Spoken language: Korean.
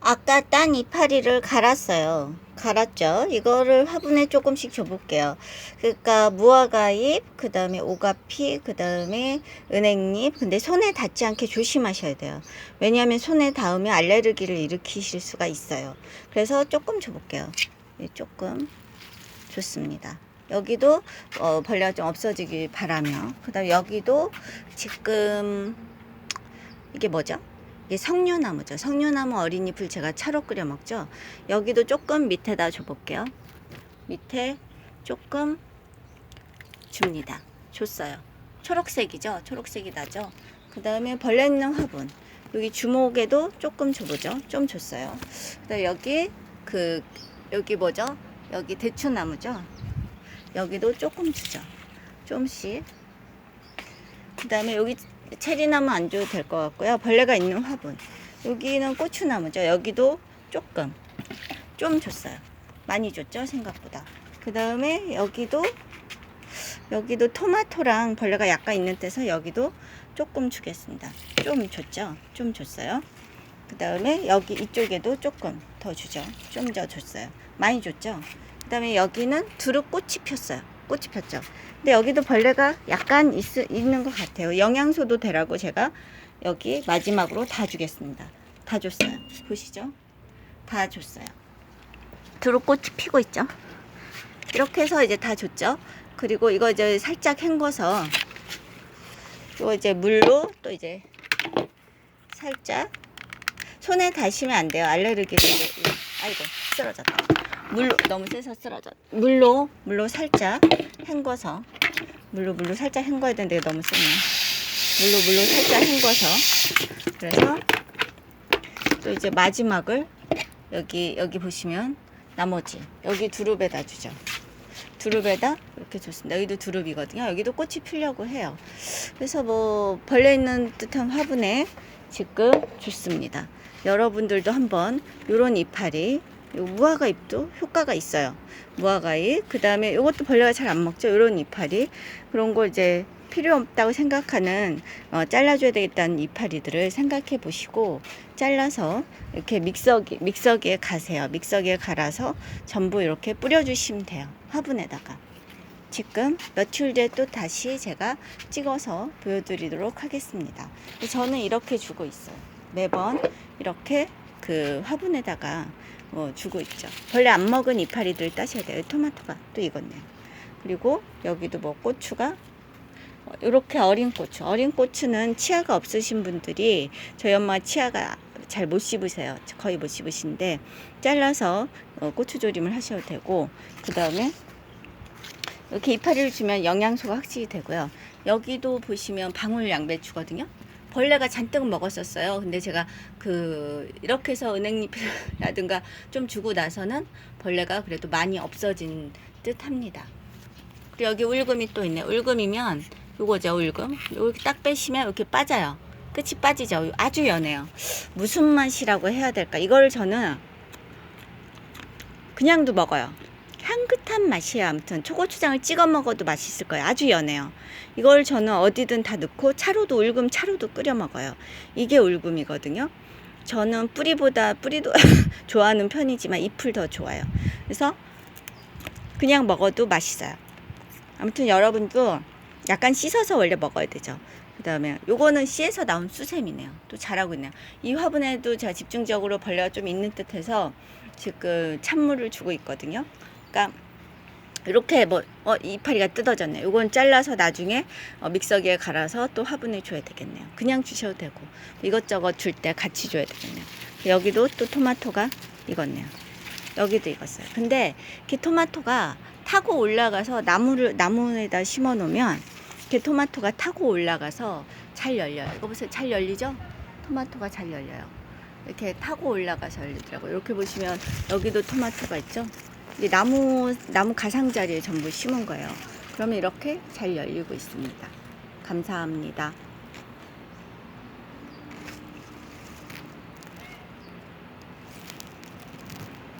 아까 딴 이파리를 갈았어요. 갈았죠. 이거를 화분에 조금씩 줘볼게요. 그러니까 무화과잎, 그 다음에 오가피, 그 다음에 은행잎. 근데 손에 닿지 않게 조심하셔야 돼요. 왜냐하면 손에 닿으면 알레르기를 일으키실 수가 있어요. 그래서 조금 줘볼게요. 예, 조금 좋습니다. 여기도 어, 벌레가 좀 없어지길 바라며 그 다음에 여기도 지금 이게 뭐죠? 이게 석류나무죠. 석류나무 어린잎을 제가 차로 끓여 먹죠. 여기도 조금 밑에다 줘볼게요. 밑에 조금 줍니다. 줬어요. 초록색이죠. 초록색이 나죠. 그 다음에 벌레 있는 화분. 여기 주목에도 조금 줘보죠. 좀 줬어요. 그 다음에 여기 그 여기 뭐죠? 여기 대추나무죠. 여기도 조금 주죠. 좀씩. 그 다음에 여기 체리나무 안 줘도 될 것 같고요. 벌레가 있는 화분. 여기는 고추나무죠. 여기도 조금. 좀 줬어요. 많이 줬죠? 생각보다. 그 다음에 여기도, 여기도 토마토랑 벌레가 약간 있는 데서 여기도 조금 주겠습니다. 좀 줬죠? 좀 줬어요. 그 다음에 여기 이쪽에도 조금 더 주죠. 좀 더 줬어요. 많이 줬죠? 그 다음에 여기는 두루 꽃이 폈어요. 꽃이 폈죠. 근데 여기도 벌레가 약간 있, 있는 것 같아요. 영양소도 되라고 제가 여기 마지막으로 다 주겠습니다. 다 줬어요. 보시죠. 다 줬어요. 두루 꽃이 피고 있죠. 이렇게 해서 이제 다 줬죠. 그리고 이거 이제 살짝 헹궈서 이거 이제 물로 또 이제 살짝 손에 닿으시면 안 돼요. 알레르기를 아이고 쓰러졌다. 물로 너무 세서 쓰러졌. 물로 물로 살짝 헹궈서 물로 물로 살짝 헹궈야 되는데 너무 세네. 물로 물로 살짝 헹궈서 그래서 또 이제 마지막을 여기 여기 보시면 나머지 여기 두릅에다 주죠. 두릅에다 이렇게 줬습니다. 여기도 두릅이거든요. 여기도 꽃이 피려고 해요. 그래서 뭐 벌레 있는 듯한 화분에 지금 좋습니다. 여러분들도 한번 요런 이파리 요 무화과 잎도 효과가 있어요. 무화과 잎, 그 다음에 이것도 벌레가 잘 안 먹죠. 요런 이파리 그런 거 이제 필요 없다고 생각하는 어, 잘라줘야 되겠다는 이파리들을 생각해 보시고 잘라서 이렇게 믹서기 믹서기에 가세요. 믹서기에 갈아서 전부 이렇게 뿌려주시면 돼요. 화분에다가. 지금 며칠 뒤에 또 다시 제가 찍어서 보여드리도록 하겠습니다. 저는 이렇게 주고 있어요. 매번 이렇게 그 화분에다가 뭐 주고 있죠. 벌레 안 먹은 이파리들 따셔야 돼요. 토마토가 또 익었네요. 그리고 여기도 뭐 고추가 이렇게 어린 고추. 어린 고추는 치아가 없으신 분들이 저희 엄마 치아가 잘 못 씹으세요. 거의 못 씹으신데 잘라서 어, 고추 조림을 하셔도 되고 그 다음에 이렇게 이파리를 주면 영양소가 확실히 되고요. 여기도 보시면 방울 양배추거든요. 벌레가 잔뜩 먹었었어요. 근데 제가 그 이렇게 해서 은행잎이라든가 좀 주고 나서는 벌레가 그래도 많이 없어진 듯 합니다. 그리고 여기 울금이 또 있네. 울금이면 요거죠, 울금. 이렇게 딱 빼시면 이렇게 빠져요. 끝이 빠지죠. 아주 연해요. 무슨 맛이라고 해야 될까? 이걸 저는 그냥도 먹어요. 향긋한 맛이에요. 아무튼 초고추장을 찍어 먹어도 맛있을 거예요. 아주 연해요. 이걸 저는 어디든 다 넣고 차로도 울금 차로도 끓여 먹어요. 이게 울금이거든요. 저는 뿌리보다 뿌리도 좋아하는 편이지만 잎을 더 좋아요. 그래서 그냥 먹어도 맛있어요. 아무튼 여러분도 약간 씻어서 원래 먹어야 되죠. 그 다음에 요거는 씨에서 나온 수세미네요. 또 잘하고 있네요. 이 화분에도 제가 집중적으로 벌레가 좀 있는 듯해서 지금 찬물을 주고 있거든요. 그러니까 이렇게 뭐 어, 이파리가 뜯어졌네. 요건 잘라서 나중에 어, 믹서기에 갈아서 또 화분에 줘야 되겠네요. 그냥 주셔도 되고 이것저것 줄 때 같이 줘야 되겠네요. 여기도 또 토마토가 익었네요. 여기도 익었어요. 근데 이렇게 토마토가 타고 올라가서 나무를 나무에다 심어 놓으면 이렇게 토마토가 타고 올라가서 잘 열려요. 이거 보세요. 잘 열리죠? 토마토가 잘 열려요. 이렇게 타고 올라가서 열리더라고요. 이렇게 보시면 여기도 토마토가 있죠? 이게 나무 나무 가상자리에 전부 심은 거예요. 그러면 이렇게 잘 열리고 있습니다. 감사합니다.